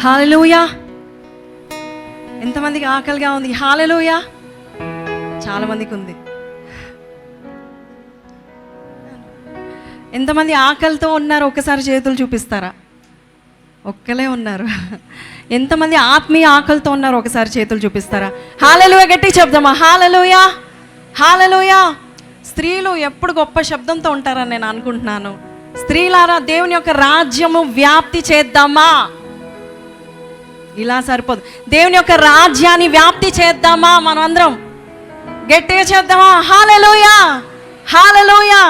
Hallelujah. ఎంతమందికి ఆకలిగా ఉంది. హాలలోయా. చాలా మందికి ఉంది ఎంతమంది ఆకలితో ఉన్నారు? ఒక్కసారి చేతులు చూపిస్తారా? ఒక్కలే ఉన్నారు. ఎంతమంది ఆత్మీయ ఆకలితో ఉన్నారు? ఒకసారి చేతులు చూపిస్తారా? హాలలోయ గట్టి చెప్దామా? హాలెలుయా. హాలెలుయా. స్త్రీలు ఎప్పుడు గొప్ప శబ్దంతో ఉంటారని నేను అనుకుంటున్నాను. స్త్రీలారా దేవుని యొక్క రాజ్యము వ్యాప్తి చేద్దామా? ఇలా సరిపోదు. దేవుని యొక్క రాజ్యాన్ని వ్యాప్తి చేద్దామా మనమందరం? గట్టిగా చేద్దామా? హాలెలుయా! హాలెలుయా!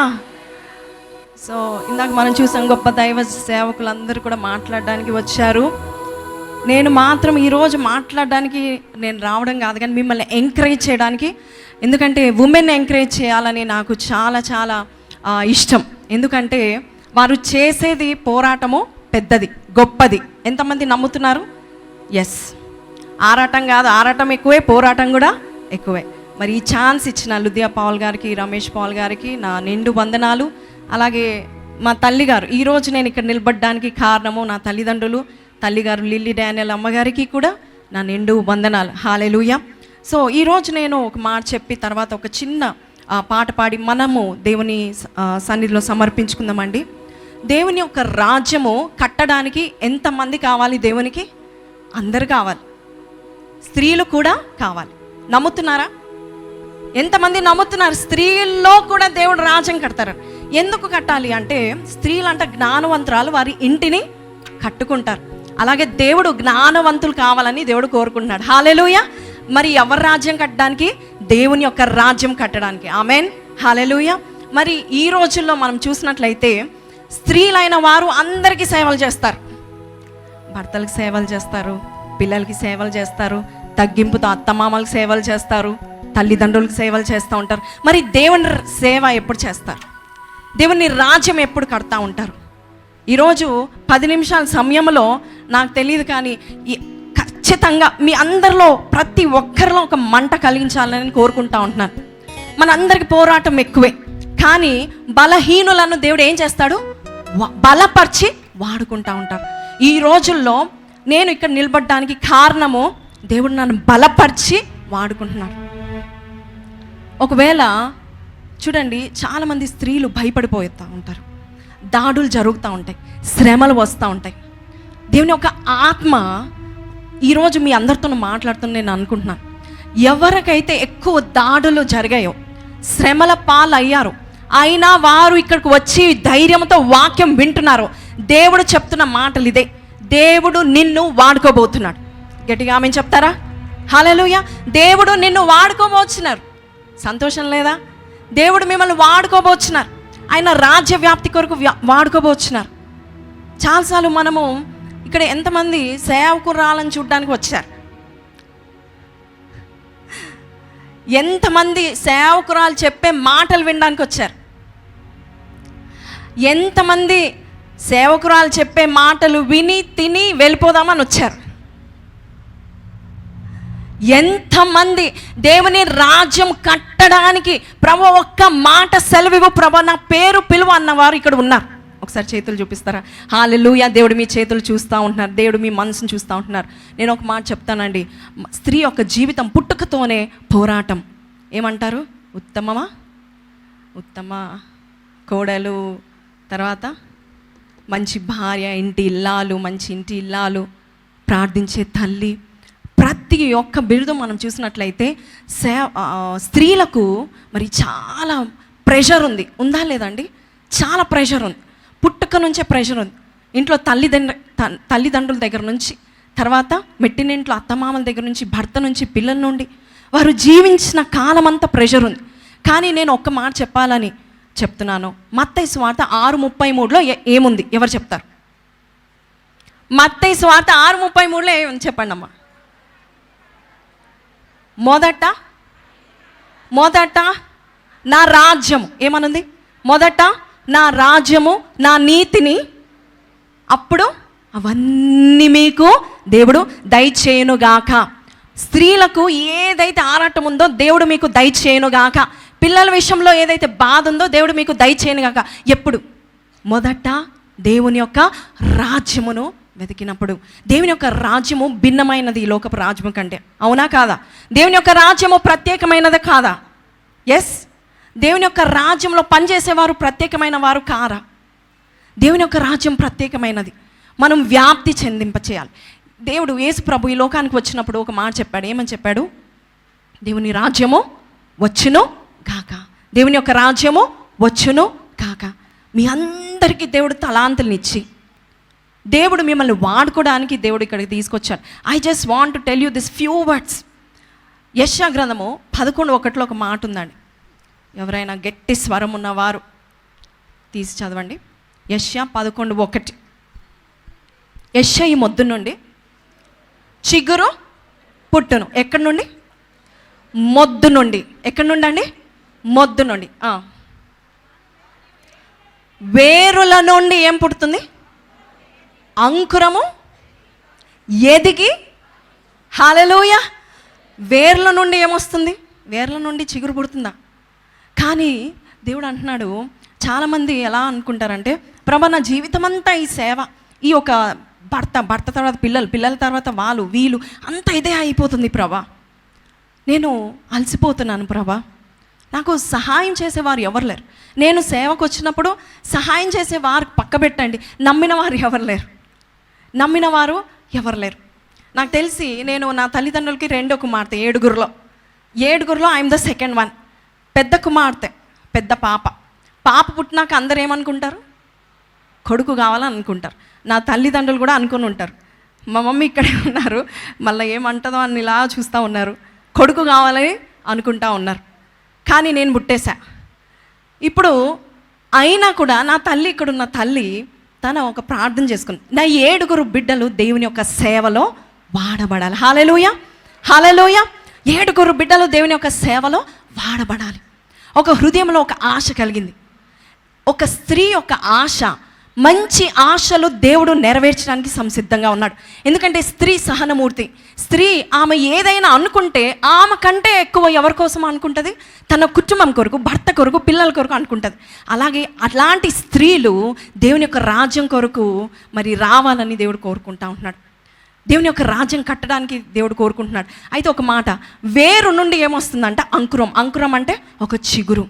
సో ఇందాక మనం చూసాం గొప్ప దైవ సేవకులందరూ కూడా మాట్లాడడానికి వచ్చారు. నేను మాత్రం ఈరోజు మాట్లాడడానికి నేను రావడం కాదు కానీ మిమ్మల్ని ఎంకరేజ్ చేయడానికి ఎందుకంటే ఉమెన్ ఎంకరేజ్ చేయాలని నాకు చాలా చాలా ఇష్టం. ఎందుకంటే వారు చేసేది పోరాటము పెద్దది గొప్పది. ఎంతమంది నమ్ముతున్నారు? ఎస్ ఆరాటం కాదు ఆరాటం ఎక్కువే పోరాటం కూడా ఎక్కువే. మరి ఈ ఛాన్స్ ఇచ్చిన లుధియా పాల్ గారికి రమేష్ పాల్ గారికి నా నిండు వందనాలు. అలాగే మా తల్లిగారు ఈరోజు నేను ఇక్కడ నిలబడడానికి కారణము నా తల్లిదండ్రులు తల్లిగారు లిల్లీ డానియల్ అమ్మగారికి కూడా నా నిండు వందనాలు. హాలెలుయ సో ఈరోజు నేను ఒక మాట చెప్పి తర్వాత ఒక చిన్న పాట పాడి మనము దేవుని సన్నిధిలో సమర్పించుకుందామండి. దేవుని యొక్క రాజ్యము కట్టడానికి ఎంతమంది కావాలి దేవునికి? అందరు కావాలి. స్త్రీలు కూడా కావాలి. నమ్ముతున్నారా? ఎంతమంది నమ్ముతున్నారు? స్త్రీల్లో కూడా దేవుడు రాజ్యం కడతారు. ఎందుకు కట్టాలి అంటే స్త్రీలు అంటే జ్ఞానవంతురాలు వారి ఇంటిని కట్టుకుంటారు. అలాగే దేవుడు జ్ఞానవంతులు కావాలని దేవుడు కోరుకుంటున్నాడు. హాలెలుయ మరి ఎవరి రాజ్యం కట్టడానికి? దేవుని యొక్క రాజ్యం కట్టడానికి. ఆమెన్ హాలెలుయ మరి ఈ రోజుల్లో మనం చూసినట్లయితే స్త్రీలైన వారు అందరికీ సేవలు చేస్తారు. భర్తలకు సేవలు చేస్తారు పిల్లలకి సేవలు చేస్తారు తగ్గింపుతో అత్తమామలకు సేవలు చేస్తారు తల్లిదండ్రులకు సేవలు చేస్తూ ఉంటారు. మరి దేవుని సేవ ఎప్పుడు చేస్తారు? దేవుని రాజ్యం ఎప్పుడు కడతా ఉంటారు? ఈరోజు పది నిమిషాల సమయంలో నాకు తెలియదు కానీ ఖచ్చితంగా మీ అందరిలో ప్రతి ఒక్కరిలో ఒక మంట కలిగించాలని కోరుకుంటా ఉంటున్నాను. మన అందరికి పోరాటం ఎక్కువే. కానీ బలహీనులను దేవుడు ఏం చేస్తాడు? బలపరిచి వాడుకుంటా ఉంటారు ఈ రోజుల్లో నేను ఇక్కడ నిలబడడానికి కారణము దేవుడు నన్ను బలపరిచి వాడుకుంటున్నాడు. ఒకవేళ చూడండి చాలామంది స్త్రీలు భయపడిపోతూ ఉంటారు. దాడులు జరుగుతూ ఉంటాయి. శ్రమలు వస్తూ ఉంటాయి. దేవుని యొక్క ఆత్మ ఈరోజు మీ అందరితో మాట్లాడుతున్న నేను అనుకుంటున్నాను. ఎవరికైతే ఎక్కువ దాడులు జరిగాయో శ్రమల పాలయ్యారో అయినా వారు ఇక్కడికి వచ్చి ధైర్యంతో వాక్యం వింటున్నారు. దేవుడు చెప్తున్న మాటలు ఇదే. దేవుడు నిన్ను వాడుకోబోతున్నాడు. గట్టిగా ఆమె చెప్తారా? హలోయ దేవుడు నిన్ను వాడుకోబోచున్నారు. సంతోషం లేదా? దేవుడు మిమ్మల్ని వాడుకోబోచున్నారు. ఆయన రాజ్య వ్యాప్తి కొరకు వాడుకోబోచున్నారు. చాలాసార్లు మనము ఇక్కడ ఎంతమంది సేవకురాలని చూడడానికి వచ్చారు. ఎంతమంది సేవకురాలు చెప్పే మాటలు వినడానికి వచ్చారు? ఎంతమంది సేవకురాలు చెప్పే మాటలు విని తిని వెళ్ళిపోదామని వచ్చారు? ఎంతమంది దేవుని రాజ్యం కట్టడానికి ప్రభు ఒక్క మాట సెలవివ్వు ప్రభ నా పేరు పిలువ అన్నవారు ఇక్కడ ఉన్నారు. ఒకసారి చేతులు చూపిస్తారా? హాలెలుయ దేవుడు మీ చేతులు చూస్తూ ఉంటున్నారు. దేవుడు మీ మనసును చూస్తూ ఉంటున్నారు. నేను ఒక మాట చెప్తానండి. స్త్రీ యొక్క జీవితం పుట్టుకతోనే పోరాటం. ఏమంటారు? ఉత్తమమా? ఉత్తమ? కోడలు తర్వాత మంచి భార్య ఇంటి ఇల్లాలు మంచి ఇంటి ఇల్లాలు ప్రార్థించే తల్లి. ప్రతి ఒక్క బిరుదు మనం చూసినట్లయితే సే స్త్రీలకు మరి చాలా ప్రెషర్ ఉంది. ఉందా లేదండి చాలా ప్రెషర్ ఉంది. పుట్టుక నుంచే ప్రెషర్ ఉంది. ఇంట్లో తల్లిదండ్రు తల్లిదండ్రుల దగ్గర నుంచి తర్వాత మెట్టినింట్లో అత్తమామల దగ్గర నుంచి భర్త నుంచి పిల్లల నుండి వారు జీవించిన కాలం అంతా ప్రెషర్ ఉంది. కానీ నేను ఒక్క మాట చెప్పాలని చెప్తున్నాను. మత్తయ్య స్వార్థ ఆరు ముప్పై మూడులో ఏముంది? ఎవరు చెప్తారు? మత్తయ్య స్వార్థ ఆరు ముప్పై మూడులో ఏముంది చెప్పండి అమ్మా. మొదట మొదట నా రాజ్యం ఏమనుంది? మొదట నా రాజ్యము నా నీతిని అప్పుడు అవన్నీ మీకు దేవుడు దయచేయునుగాక. స్త్రీలకు ఏదైతే ఆరాటం ఉందో దేవుడు మీకు దయచేయునుగాక. పిల్లల విషయంలో ఏదైతే బాధ ఉందో దేవుడు మీకు దయచేయునుగాక. ఎప్పుడు? మొదట దేవుని యొక్క రాజ్యమును వెతికినప్పుడు. దేవుని యొక్క రాజ్యము భిన్నమైనది ఈ లోకపు రాజ్యము కంటే. అవునా కాదా? దేవుని యొక్క రాజ్యము ప్రత్యేకమైనది కాదా? ఎస్ దేవుని యొక్క రాజ్యంలో పనిచేసేవారు ప్రత్యేకమైన వారు కారా? దేవుని యొక్క రాజ్యం ప్రత్యేకమైనది. మనం వ్యాప్తి చెందింప చేయాలి దేవుడు యేసు ప్రభు ఈ లోకానికి వచ్చినప్పుడు ఒక మాట చెప్పాడు. ఏమని చెప్పాడు? దేవుని రాజ్యము వచ్చును కాక దేవుని యొక్క రాజ్యము వచ్చును కాక మీ అందరికీ దేవుడు తలాంతులనిచ్చి దేవుడు మిమ్మల్ని వాడుకోవడానికి దేవుడు ఇక్కడికి తీసుకొచ్చాడు. I just want to tell you this few words యశా గ్రంథము పదకొండు ఒకటిలో ఒక మాట ఉందండి. ఎవరైనా గట్టి స్వరం ఉన్నవారు తీసి చదవండి. యశ పదకొండు ఒకటి. యశ ఈ మొద్దు నుండి చిగురు పుట్టును. ఎక్కడి నుండి? మొద్దు నుండి. ఎక్కడి నుండి అండి మొద్దు నుండి. వేరుల నుండి ఏం పుడుతుంది? అంకురము ఎదిగి హాలలోయ. వేర్ల నుండి ఏమొస్తుంది? వేర్ల నుండి చిగురు పుడుతుందా? కానీ దేవుడు అంటున్నాడు చాలామంది ఎలా అనుకుంటారంటే ప్రభా నా జీవితం అంతా ఈ సేవ ఈ ఒక భర్త భర్త తర్వాత పిల్లలు పిల్లల తర్వాత వాళ్ళు వీళ్ళు అంత ఇదే అయిపోతుంది ప్రభా. నేను అలసిపోతున్నాను ప్రభా. నాకు సహాయం చేసేవారు ఎవరు లేరు. నేను సేవకు వచ్చినప్పుడు సహాయం చేసే వారు పక్క పెట్టండి నమ్మిన వారు ఎవరు లేరు. నమ్మిన వారు ఎవరు లేరు. నాకు తెలిసి నేను నా తల్లిదండ్రులకి రెండో కుమార్తె ఏడుగురులో. ఏడుగురులో ఐఎమ్ ద సెకండ్ వన్ పెద్ద కుమార్తె పెద్ద పాప. పాప పుట్టినాక అందరు ఏమనుకుంటారు? కొడుకు కావాలని అనుకుంటారు నా తల్లిదండ్రులు కూడా అనుకుని ఉంటారు. మా మమ్మీ ఇక్కడే ఉన్నారు. మళ్ళీ ఏమంటుందో అని ఇలా చూస్తూ ఉన్నారు. కొడుకు కావాలని అనుకుంటా ఉన్నారు. కానీ నేను పుట్టేశా. ఇప్పుడు అయినా కూడా నా తల్లి ఇక్కడున్న తల్లి తన ఒక ప్రార్థన చేసుకుంది. నా ఏడుగురు బిడ్డలు దేవుని యొక్క సేవలో వాడబడాలి. హాలలోయ. హాలలోయ. ఏడుగురు బిడ్డలు దేవుని యొక్క సేవలో వాడబడాలి. ఒక హృదయంలో ఒక ఆశ కలిగింది. ఒక స్త్రీ యొక్క ఆశ మంచి ఆశలు దేవుడు నెరవేర్చడానికి సంసిద్ధంగా ఉన్నాడు. ఎందుకంటే స్త్రీ సహనమూర్తి. స్త్రీ ఆమె ఏదైనా అనుకుంటే ఆమె కంటే ఎక్కువ ఎవరి కోసం అనుకుంటుంది? తన కుటుంబం కొరకు భర్త కొరకు పిల్లల కొరకు అనుకుంటుంది. అలాగే అలాంటి స్త్రీలు దేవుని యొక్క రాజ్యం కొరకు మరి రావాలని దేవుడు కోరుకుంటా ఉంటున్నాడు. దేవుని యొక్క రాజ్యం కట్టడానికి దేవుడు కోరుకుంటున్నాడు. అయితే ఒక మాట వేరు నుండి ఏమొస్తుందంటే అంకురం. అంకురం అంటే ఒక చిగురు.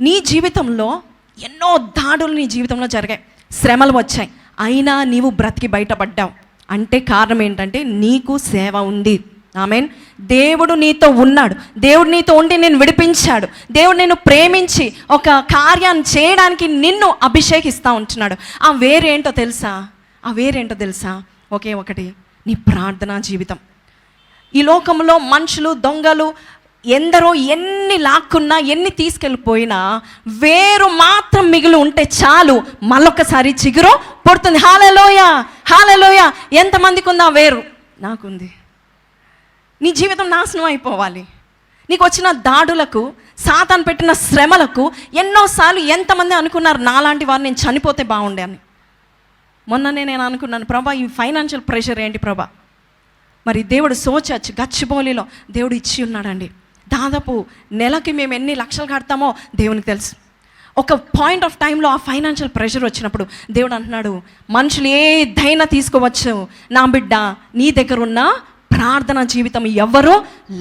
నీ జీవితంలో ఎన్నో దాడులు నీ జీవితంలో జరిగాయి. శ్రమలు వచ్చాయి. అయినా నీవు బ్రతికి బయటపడ్డావు. అంటే కారణం ఏంటంటే నీకు సేవ ఉంది. ఆమెన్. దేవుడు నీతో ఉన్నాడు. దేవుడు నీతో ఉండి నేను విడిపించాడు. దేవుడు నేను ప్రేమించి ఒక కార్యాన్ని చేయడానికి నిన్ను అభిషేకిస్తూ ఉంటున్నాడు. ఆ వేరేంటో తెలుసా? ఆ వేరేంటో తెలుసా? ఒకే ఒకటి నీ ప్రార్థనా జీవితం. ఈ లోకంలో మనుషులు దొంగలు ఎందరో ఎన్ని లాక్కున్నా ఎన్ని తీసుకెళ్ళిపోయినా వేరు మాత్రం మిగిలి ఉంటే చాలు. మళ్ళొకసారి చిగురు పుడుతుంది. హాలలోయ! హాలలోయ! ఎంతమందికి ఉందా వేరు. నాకుంది. నీ జీవితం నాశనం అయిపోవాలి. నీకు వచ్చిన దాడులకు సాతాను పెట్టిన శ్రమలకు ఎన్నోసార్లు ఎంతమంది అనుకున్నారు నాలాంటి వారు నేను చనిపోతే బాగుండే అని. మొన్ననే నేను అనుకున్నాను ప్రభా ఈ ఫైనాన్షియల్ ప్రెషర్ ఏంటి ప్రభా? మరి దేవుడు సోచచ్చు గచ్చిబౌలిలో దేవుడు ఇచ్చి ఉన్నాడండి. దాదాపు నెలకి మేము ఎన్ని లక్షలు కడతామో దేవునికి తెలుసు. ఒక పాయింట్ ఆఫ్ టైంలో ఆ ఫైనాన్షియల్ ప్రెషర్ వచ్చినప్పుడు దేవుడు అంటున్నాడు మనుషులు ఏదైనా తీసుకోవచ్చు? నా బిడ్డ నీ దగ్గర ఉన్న ప్రార్థన జీవితం ఎవరూ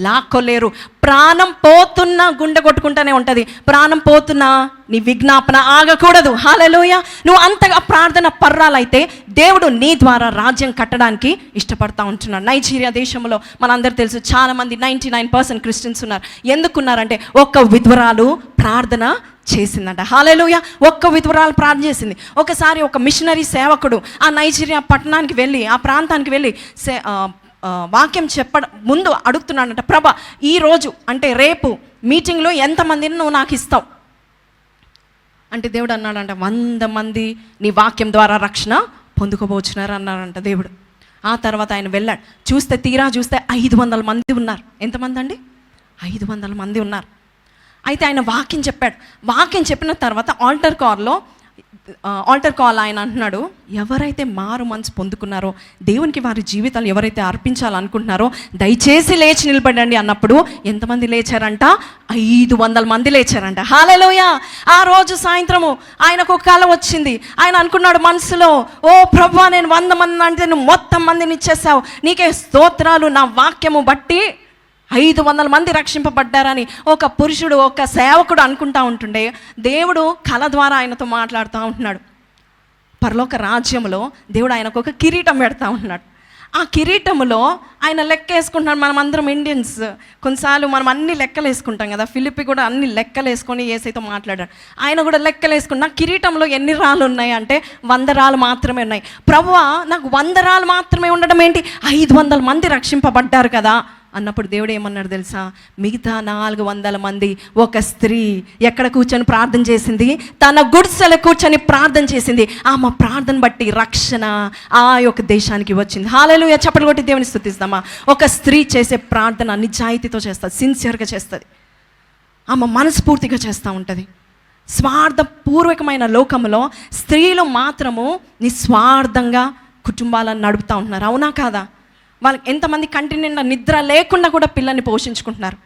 లాక్కోలేరు. ప్రాణం పోతున్నా గుండె కొట్టుకుంటూనే ఉంటుంది. ప్రాణం పోతున్నా నీ విజ్ఞాపన ఆగకూడదు. హాలలోయ నువ్వు అంతగా ప్రార్థన పర్రాలైతే దేవుడు నీ ద్వారా రాజ్యం కట్టడానికి ఇష్టపడతా ఉంటున్నాడు. నైజీరియా దేశంలో మనందరూ తెలుసు చాలామంది నైంటీ నైన్ పర్సెంట్ క్రిస్టియన్స్ ఉన్నారు. ఎందుకున్నారంటే ఒక్క విధ్వరాలు ప్రార్థన చేసిందంట. హాలేలుయ ఒక్క విధురాలు ప్రార్థన చేసింది. ఒకసారి ఒక మిషనరీ సేవకుడు ఆ నైజీరియా పట్టణానికి వెళ్ళి ఆ ప్రాంతానికి వెళ్ళి సే వాక్యం చెప్పడం ముందు అడుగుతున్నాడంట ప్రభ ఈ రోజు అంటే రేపు మీటింగ్లో ఎంతమందిని నువ్వు నాకు ఇస్తావు? అంటే దేవుడు అన్నాడంట వంద మంది నీ వాక్యం ద్వారా రక్షణ పొందుకోబోచున్నారు అన్నారంట దేవుడు. ఆ తర్వాత ఆయన వెళ్ళాడు. చూస్తే తీరా చూస్తే ఐదు వందల మంది ఉన్నారు. ఎంతమంది అండి? ఐదు వందల మంది ఉన్నారు. అయితే ఆయన వాక్యం చెప్పాడు. వాక్యం చెప్పిన తర్వాత ఆల్టర్ కార్లో ఆల్టర్ కాల్ ఆయన అంటున్నాడు ఎవరైతే మారు మనసు పొందుకున్నారో దేవునికి వారి జీవితాలు ఎవరైతే అర్పించాలనుకుంటున్నారో దయచేసి లేచి నిలబడండి అన్నప్పుడు ఎంతమంది లేచారంట? ఐదు వందల మంది లేచారంట. హాలేలోయ ఆ రోజు సాయంత్రము ఆయనకు ఒక కళ వచ్చింది. ఆయన అనుకున్నాడు మనసులో ఓ ప్రభా నేను వంద మంది అంటే నువ్వు మొత్తం మందిని ఇచ్చేసావు. నీకే స్తోత్రాలు నా వాక్యము బట్టి ఐదు వందల మంది రక్షింపబడ్డారని ఒక పురుషుడు ఒక సేవకుడు అనుకుంటా ఉంటుండే. దేవుడు కళ ద్వారా ఆయనతో మాట్లాడుతూ ఉంటున్నాడు. పరలోక రాజ్యంలో దేవుడు ఆయనకు ఒక కిరీటం పెడతా ఉన్నాడు. ఆ కిరీటములో ఆయన లెక్క వేసుకుంటున్నాడు మనం అందరం ఇండియన్స్. కొన్నిసార్లు మనం అన్ని లెక్కలు వేసుకుంటాం కదా. ఫిలిపి కూడా అన్ని లెక్కలు వేసుకొని ఏసైతో మాట్లాడాడు. ఆయన కూడా లెక్కలు వేసుకుని నా కిరీటంలో ఎన్ని రాళ్ళు ఉన్నాయి అంటే వంద రాళ్ళు మాత్రమే ఉన్నాయి. ప్రభువా నాకు వంద రాళ్ళు మాత్రమే ఉండడం ఏంటి? ఐదు వందల మంది రక్షింపబడ్డారు కదా. అన్నప్పుడు దేవుడు ఏమన్నాడు తెలుసా? మిగతా నాలుగు వందల మంది ఒక స్త్రీ ఎక్కడ కూర్చొని ప్రార్థన చేసింది? తన గుడిసెల కూర్చొని ప్రార్థన చేసింది. ఆమె ప్రార్థన బట్టి రక్షణ ఆ యొక్క దేశానికి వచ్చింది. హాలలు చప్పలు కొట్టి దేవుని స్థుతిస్తామా? ఒక స్త్రీ చేసే ప్రార్థన నిజాయితీతో చేస్తుంది సిన్సియర్గా చేస్తుంది. ఆమె మనస్ఫూర్తిగా చేస్తూ ఉంటుంది. స్వార్థపూర్వకమైన లోకంలో స్త్రీలు మాత్రము నిస్వార్థంగా కుటుంబాలను నడుపుతూ ఉంటున్నారు. అవునా కాదా? వాళ్ళకి ఎంతమంది కంటి నిండా నిద్ర లేకుండా కూడా పిల్లల్ని పోషించుకుంటున్నారు.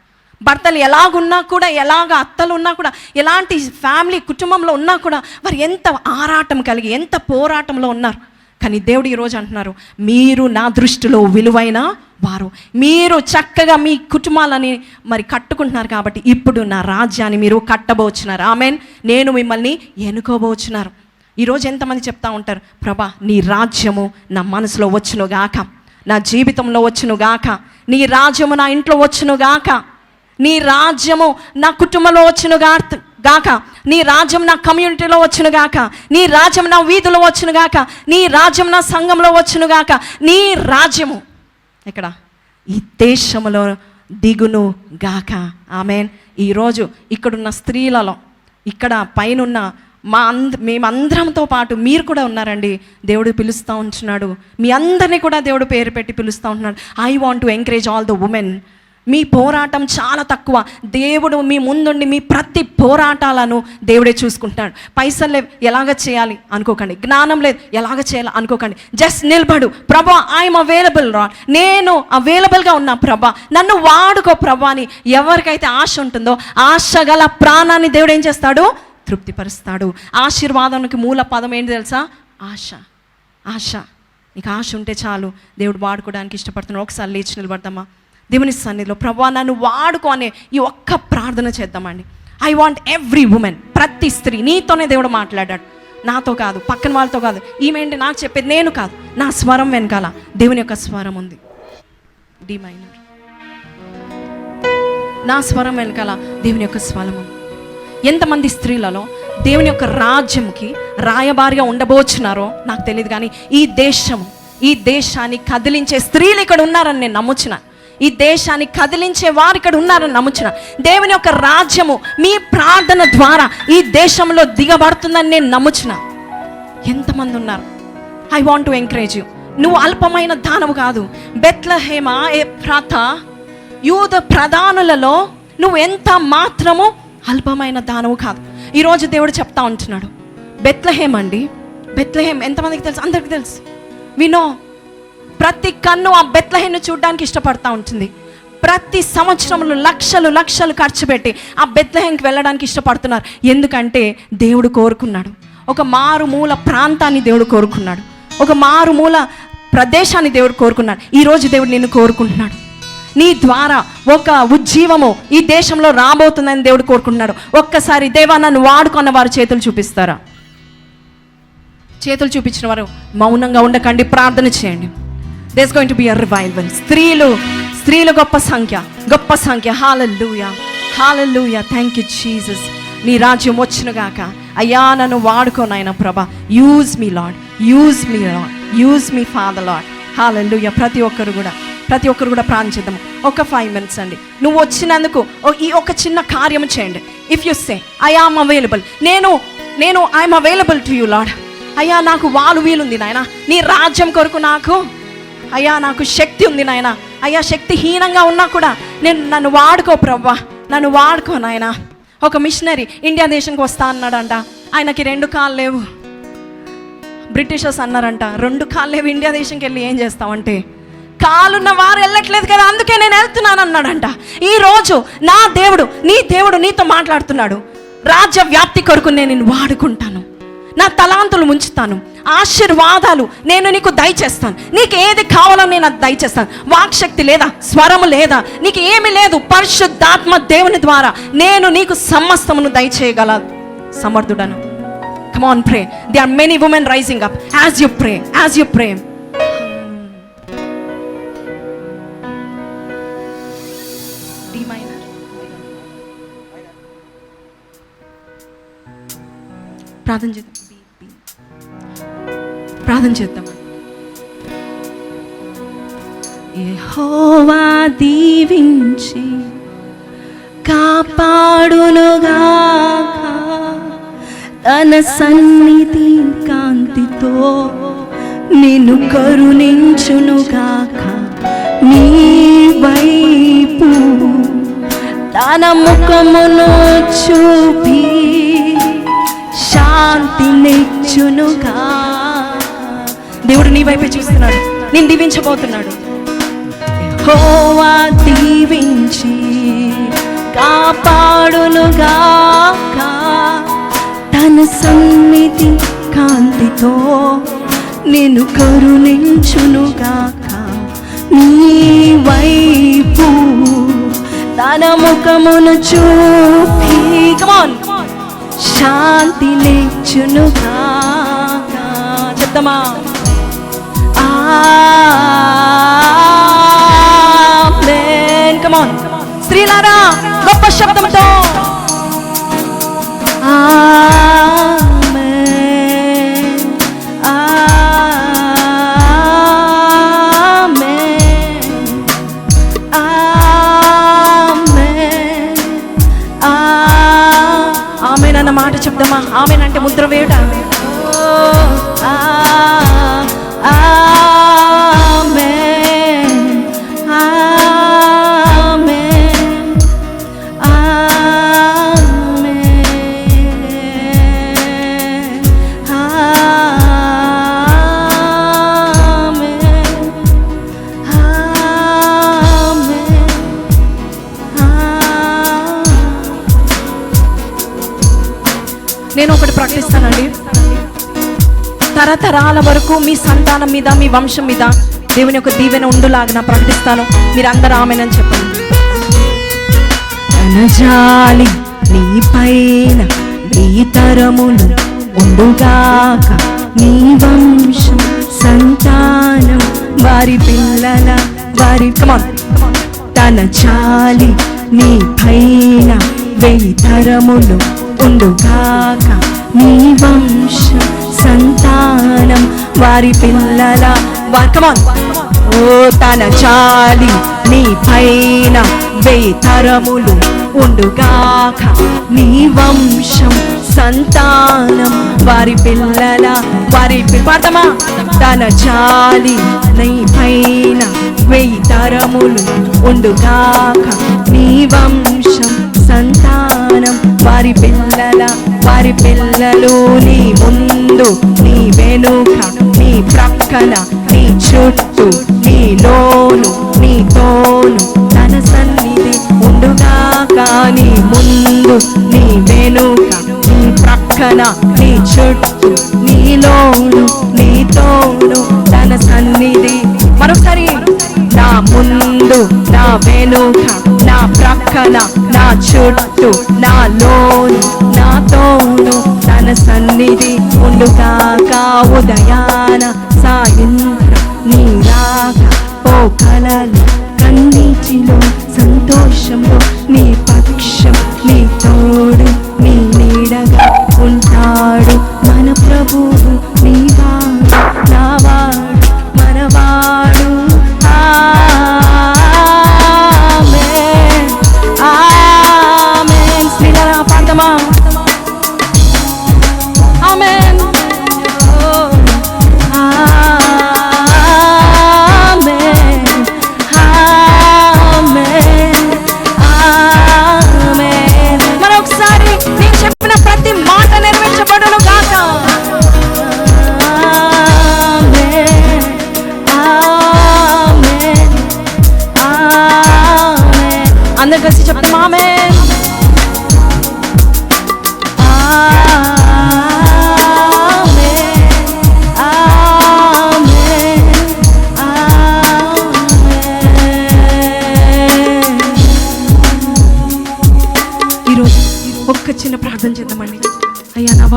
భర్తలు ఎలాగున్నా కూడా ఎలాగ అత్తలు ఉన్నా కూడా ఎలాంటి ఫ్యామిలీ కుటుంబంలో ఉన్నా కూడా వారు ఎంత ఆరాటం కలిగి ఎంత పోరాటంలో ఉన్నారు. కానీ దేవుడు ఈరోజు అంటున్నారు మీరు నా దృష్టిలో విలువైన వారు. మీరు చక్కగా మీ కుటుంబాలని మరి కట్టుకుంటున్నారు కాబట్టి ఇప్పుడు నా రాజ్యాన్ని మీరు కట్టబోచున్నారు. ఆమెన్. నేను మిమ్మల్ని ఎన్నుకోబోచున్నారు. ఈరోజు ఎంతమంది చెప్తా ఉంటారు ప్రభా నీ రాజ్యము నా మనసులో వచ్చునుగాక. గాక నా జీవితంలో వచ్చునుగాక నీ రాజ్యము నా ఇంట్లో వచ్చునుగాక నీ రాజ్యము నా కుటుంబంలో వచ్చునుగా గాక. నీ రాజ్యం నా కమ్యూనిటీలో వచ్చును గాక. నీ రాజ్యం నా వీధిలో వచ్చును గాక. నీ రాజ్యం నా సంఘంలో వచ్చును గాక. నీ రాజ్యము ఇక్కడ ఈ దేశంలో దిగును గాక. ఆమెన్. ఈరోజు ఇక్కడున్న స్త్రీలలో ఇక్కడ పైనున్న మా అంద మేమందరంతో పాటు మీరు కూడా ఉన్నారండి. దేవుడు పిలుస్తూ ఉంటున్నాడు మీ అందరినీ కూడా దేవుడు పేరు పెట్టి పిలుస్తూ ఉంటున్నాడు. I want to encourage all the women మీ పోరాటం చాలా తక్కువ. దేవుడు మీ ముందుండి మీ ప్రతి పోరాటాలను దేవుడే చూసుకుంటున్నాడు. పైసలు లేవు ఎలాగ చేయాలి అనుకోకండి. జ్ఞానం లేదు ఎలాగ చేయాలి అనుకోకండి. జస్ట్ నిలబడు. ప్రభా ఐఎమ్ అవైలబుల్ రా నేను అవైలబుల్గా ఉన్నా ప్రభా. నన్ను వాడుకో ప్రభా అని ఎవరికైతే ఆశ ఉంటుందో ఆశ గల ప్రాణాన్ని దేవుడు ఏం చేస్తాడు? తృప్తిపరుస్తాడు. ఆశీర్వాదానికి మూల పదం ఏంటి తెలుసా? ఆశ. ఆశ. నీకు ఆశ ఉంటే చాలు. దేవుడు వాడుకోవడానికి ఇష్టపడుతున్నాడు. ఒకసారి లేచి నిలబడతామా దేవుని సన్నిధిలో ప్రభా నన్ను వాడుకో అనే ఈ ఒక్క ప్రార్థన చేద్దామండి. ఐ వాంట్ ఎవ్రీ ఉమెన్ ప్రతి స్త్రీ నీతోనే దేవుడు మాట్లాడాడు. నాతో కాదు పక్కన వాళ్ళతో కాదు. ఈమెంటి నాకు చెప్పేది నేను కాదు. నా స్వరం వెనకాల దేవుని యొక్క స్వరం ఉంది. డి మైనర్ నా స్వరం వెనకాల దేవుని యొక్క స్వరం ఉంది. ఎంతమంది స్త్రీలలో దేవుని యొక్క రాజ్యంకి రాయబారిగా ఉండబోచున్నారో నాకు తెలియదు కానీ ఈ దేశం ఈ దేశాన్ని కదిలించే స్త్రీలు ఇక్కడ ఉన్నారని నేను నమ్ముచిన ఈ దేశాన్ని కదిలించే వారు ఇక్కడ ఉన్నారని నమ్ముచిన దేవుని యొక్క రాజ్యము మీ ప్రార్థన ద్వారా ఈ దేశంలో దిగబడుతుందని నేను నమ్ముచిన ఎంతమంది ఉన్నారు? I want to encourage you నువ్వు అల్పమైన దానము కాదు. బెత్లహేమ ఏ ప్రాత యూద ప్రధానులలో నువ్వు ఎంత మాత్రము అల్పమైన దానము కాదు. ఈరోజు దేవుడు చెప్తా ఉంటున్నాడు. బెత్లహేమ్ అండి? బెత్లహేమ్ ఎంతమందికి తెలుసు? అందరికి తెలుసు. వినో ప్రతి కన్ను ఆ బెత్లహేమ్ను చూడడానికి ఇష్టపడతా ఉంటుంది. ప్రతి సంవత్సరంలో లక్షలు లక్షలు ఖర్చు పెట్టి ఆ బెత్లహేమ్కి వెళ్ళడానికి ఇష్టపడుతున్నారు. ఎందుకంటే దేవుడు కోరుకున్నాడు. ఒక మారుమూల ప్రాంతాన్ని దేవుడు కోరుకున్నాడు. ఒక మారుమూల ప్రదేశాన్ని దేవుడు కోరుకున్నాడు. ఈరోజు దేవుడు నిన్ను కోరుకుంటున్నాడు. నీ ద్వారా ఒక ఉజ్జీవము ఈ దేశంలో రాబోతుందని దేవుడు కోరుకుంటున్నాడు. ఒక్కసారి దేవా నన్ను వాడుకున్న వారు చేతులు చూపిస్తారా? చేతులు చూపించిన వారు మౌనంగా ఉండకండి ప్రార్థన చేయండి. There's going to be a revival స్త్రీలు స్త్రీలు గొప్ప సంఖ్య గొప్ప సంఖ్య. Hallelujah hallelujah thank you Jesus నీ రాజ్యం వచ్చినగాక అయ్యా నన్ను వాడుకోనాయన ప్రభ. Use me lord use me lord use me father lord hallelujah ప్రతి ఒక్కరు కూడా. ప్రతి ఒక్కరు కూడా ప్రార్థించేద్దాం ఒక ఫైవ్ మినిట్స్ అండి. నువ్వు వచ్చినందుకు ఓ- ఈ ఒక చిన్న కార్యం చేయండి. If you say I am available నేను నేను I'm available to you lord అయ్యా నాకు వాలు వీలుంది నాయన. నీ రాజ్యం కొరకు నాకు. అయ్యా నాకు శక్తి ఉంది నాయన. అయ్యా శక్తి హీనంగా ఉన్నా కూడా నేను నన్ను వాడుకో ప్రవ్వా. నన్ను వాడుకో నాయన. ఒక మిషనరీ ఇండియా దేశంకి వస్తా అన్నాడంట. ఆయనకి రెండు కాళ్ళు లేవు. బ్రిటిషర్స్ అన్నారంట రెండు కాళ్ళు లేవు ఇండియా దేశంకి వెళ్ళి ఏం చేస్తావంటే కాలున్న వారు వెళ్ళట్లేదు కదా అందుకే నేను వెళ్తున్నాను అన్నాడంట ఈరోజు నా దేవుడు నీ దేవుడు నీతో మాట్లాడుతున్నాడు. రాజ్య వ్యాప్తి కొరకు నేను నిన్ను వాడుకుంటాను. నా తలాంతులు ముంచుతాను. ఆశీర్వాదాలు నేను నీకు దయచేస్తాను. నీకు ఏది కావాలో నేను అది దయచేస్తాను. వాక్శక్తి లేదా స్వరము లేదా నీకు ఏమి లేదు. పరిశుద్ధాత్మ దేవుని ద్వారా నేను నీకు సమస్తమును దయచేయగల సమర్థుడను. Come on pray they are many women rising up as you pray as you pray ప్రార్థన చేద్దాం. ప్రార్థన చేద్దాం. యెహోవా దీవించి కాపాడునుగాక. తన సన్నిధి కాంతితో నిన్ను కరుణించునుగాక. నీ వైపు తన ముఖమును చూపి శాంతినిచ్చునుగా. దేవుడు నీ వైపే చూస్తున్నాడు. నేను దీవించబోతున్నాడు. హోవా దీవించి కాపాడునుగాక. తన సన్నిధి కాంతితో నేను కరుణించునుగాక. నీ వైపు తన ముఖమును చూపి. కమాన్ శాంతి లేచునుగా చెప్తామా ఆమేన్. కమాన్ స్త్రీలారా గొప్ప శబ్దంతో. ఆ ముద్ర వేయట? తరతరాల వరకు మీ సంతానం మీద మీ వంశం మీద దేవుని యొక్క దీవెన ఉండులాగా ప్రకటిస్తాను మీరు అందరూ ఆమెనని చెప్పండి. జాలి నీ పైన నీ తరములు ఉండుగాక నీ వంశం సంతానం వారి పిల్లల వారి తన చాలి నీ పైన వెయ్యి తరములు ఉండుగాక నీ వంశం సంతానం వారి పిల్లల కమాన్ ఓ తన చాలి నీ పైన వేతరములు తరములు ఉండుగాక నీ వంశం సంతానం వారి పిల్లల వారి పాడతామా? తన చాలి నీ పైన వెయ్యి తరములు ఉండుగాక నీ వంశం సంతానం. వారి పిల్లల వారి పిల్లలు నీ ముందు నీ వెనుక నీ ప్రక్కన నీ చుట్టూ నీ లోను నీ తోను. తన సన్నిధి ఉండుగా కానీ ముందు నీ వెనుక నీ ప్రక్కన నీ చుట్టూ నీ లోను నీ తోను. తన సన్నిధి. మరొకసారి నా ముందు నా వెనుక నా ప్రక్కన నా చుట్టూ నా లోను నా తన సన్నిధి ఉండుగాక. ఉదయాన సాయంత్ర నీ రాక. ఓ కలలు కన్నీటిలో సంతోషంలో నీ పక్షం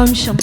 వంశం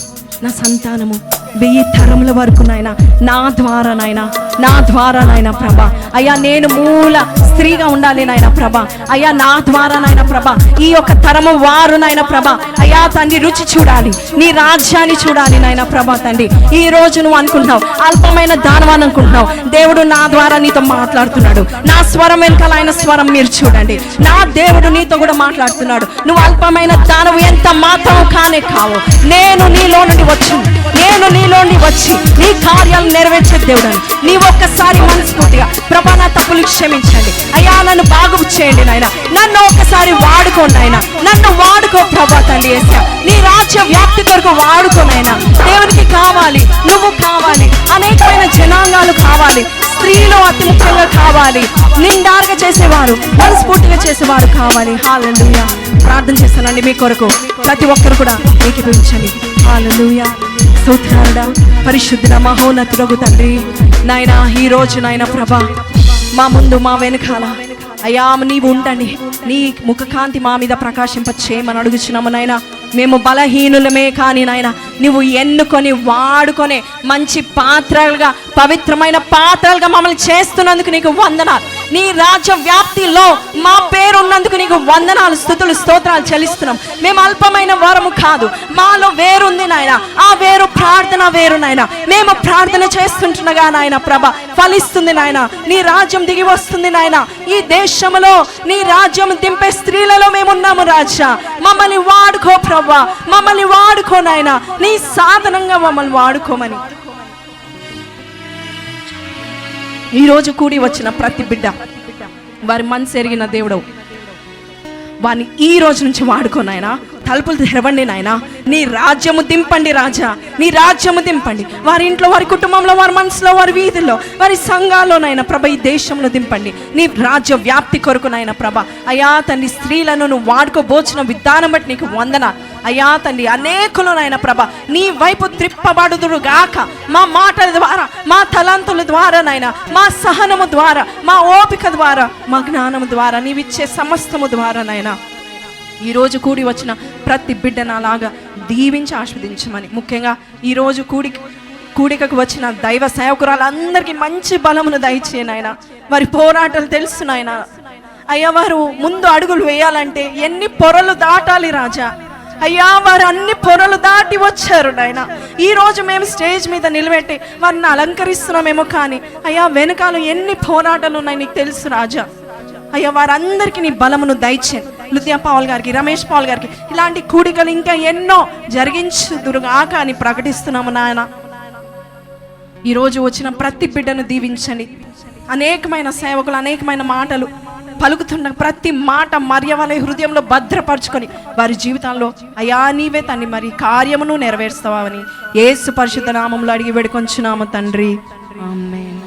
నా సంతానము. వెయ్యి తరముల వరకు నాయన నా ద్వారా నాయన. నా ద్వారా నాయన ప్రభ. అయ్యా నేను మూల స్త్రీగా ఉండాలి నాయన ప్రభ. అయ్యా నా ద్వారా నాయన ప్రభ. ఈ యొక్క తరము వారు నాయన ప్రభ. అయ్యా తండ్రి రుచి చూడాలి. నీ రాజ్యాన్ని చూడాలి నాయన ప్రభ తండ్రి. ఈ రోజు నువ్వు అనుకుంటున్నావు అల్పమైన దానవాన్ని అనుకుంటున్నావు. దేవుడు నా ద్వారా నీతో మాట్లాడుతున్నాడు. నా స్వరం వెనకాల ఆయన స్వరం మీరు చూడండి. నా దేవుడు నీతో కూడా మాట్లాడుతున్నాడు. నువ్వు అల్పమైన దానవు ఎంత మాత్రం కానే కావు. నేను నీలో నుండి వచ్చి నేను నీలోని వచ్చి నీ కార్యాలను నెరవేర్చే దేవుడని. నీ ఒక్కసారి మనస్ఫూర్తిగా ప్రభా నా తప్పులు క్షమించండి. అయ్యా నన్ను బాగు చేయండి నాయన. నన్ను ఒక్కసారి వాడుకోండి ఆయన నన్ను వాడుకో ప్రభా తల్లి వేసా నీ రాజ్య వ్యాప్తి కొరకు వాడుకోనైనా దేవునికి కావాలి నువ్వు కావాలి అనేకమైన జనాంగాలు కావాలి. స్త్రీలో అతి ముఖ్యంగా కావాలి. నిండారుగా చేసేవారు మనస్ఫూర్తిగా చేసేవారు కావాలి. హాలూయా ప్రార్థన చేస్తానండి మీ కొరకు. ప్రతి ఒక్కరు కూడా ఏకీభవించండి హాలూయా స్తోత్రాలుడా పరిశుద్ధుడ మహోన్నతుడగు తండ్రి. నాయన ఈ రోజు నాయన ప్రభా మా ముందు మా వెనకాల అయ్యా నీవు ఉండండి నీ ముఖకాంతి మా మీద ప్రకాశింప చేయమని అడుగుచున్నాము నాయన. మేము బలహీనులమే కానీ నాయన నువ్వు ఎన్నుకొని వాడుకొని మంచి పాత్రలుగా పవిత్రమైన పాత్రలుగా మమ్మల్ని చేస్తున్నందుకు నీకు వందనాలు. నీ రాజ్య వ్యాప్తిలో మా పేరు ఉన్నందుకు నీకు వందనాలు స్థుతులు స్తోత్రాలు చెల్లిస్తున్నాం. మేము అల్పమైన వరము కాదు. మాలో వేరుంది నాయన. ఆ వేరు ప్రార్థన వేరు నాయన. మేము ప్రార్థన చేస్తుంటుండగా నాయన ప్రభ ఫలిస్తుంది నాయన. నీ రాజ్యం దిగి వస్తుంది నాయన. ఈ దేశంలో నీ రాజ్యం దింపే స్త్రీలలో మేమున్నాము రాజా. మమ్మల్ని వాడుకో ప్రభా. మమ్మల్ని వాడుకో నాయన. నీ సాధనంగా మమ్మల్ని వాడుకోమని. ఈరోజు కూడి వచ్చిన ప్రతి బిడ్డ వారి మనసు ఎరిగిన దేవుడు వారిని ఈ రోజు నుంచి వాడుకోనాయనా తలుపులు తెరవండి నాయనా. నీ రాజ్యము దింపండి రాజా. నీ రాజ్యము దింపండి. వారి ఇంట్లో వారి కుటుంబంలో వారి మనసులో వారి వీధుల్లో వారి సంఘాల్లోనైనా ప్రభ ఈ దేశంలో దింపండి. నీ రాజ్య వ్యాప్తి కొరకు నాయన ప్రభ. అయా తండ్రి స్త్రీలను నువ్వు వాడుకోబోచిన విధానం బట్టి నీకు వందన. అయా తండ్రి అనేకులు నాయన ప్రభ నీ వైపు త్రిప్పబడుదురు గాక. మా మాటల ద్వారా మా తలంతుల ద్వారా నాయన మా సహనము ద్వారా మా ఓపిక ద్వారా మా జ్ఞానము ద్వారా నీవిచ్చే సమస్తము ద్వారా నాయన. ఈరోజు కూడి వచ్చిన ప్రతి బిడ్డను అలాగా దీవించి ఆస్వాదించమని. ముఖ్యంగా ఈరోజు కూడి కూడికకు వచ్చిన దైవ సేవకురాలందరికీ మంచి బలమును దయచేయనాయన వారి పోరాటాలు తెలుసు అయ్యా వారు ముందు అడుగులు వేయాలంటే ఎన్ని పొరలు దాటాలి రాజా. అయ్యా వారు అన్ని పొరలు దాటి వచ్చారు నాయన. ఈ రోజు మేము స్టేజ్ మీద నిలబెట్టి వారిని అలంకరిస్తున్నామేమో కానీ అయ్యా వెనకాల ఎన్ని పోరాటాలు ఉన్నాయి నీకు తెలుసు రాజా. అయ్యా వారందరికీ నీ బలమును దయచేయండి లుతియా పాల్ గారికి రమేష్ పాల్ గారికి ఇలాంటి కూడికలు ఇంకా ఎన్నో జరిగించుదురుగాక అని ప్రకటిస్తున్నాము నాయన. ఈరోజు వచ్చిన ప్రతి బిడ్డను దీవించండి. అనేకమైన సేవకులు అనేకమైన మాటలు పలుకుతున్న ప్రతి మాట మర్యవల హృదయంలో భద్రపరచుకొని వారి జీవితాల్లో అయా నీవే తన్ని మరి కార్యమును నెరవేర్స్తావని ఏసు పరిశుద్ధ నామంలో అడిగి వేడుకొంచున్నాము తండ్రి. ఆమేన్.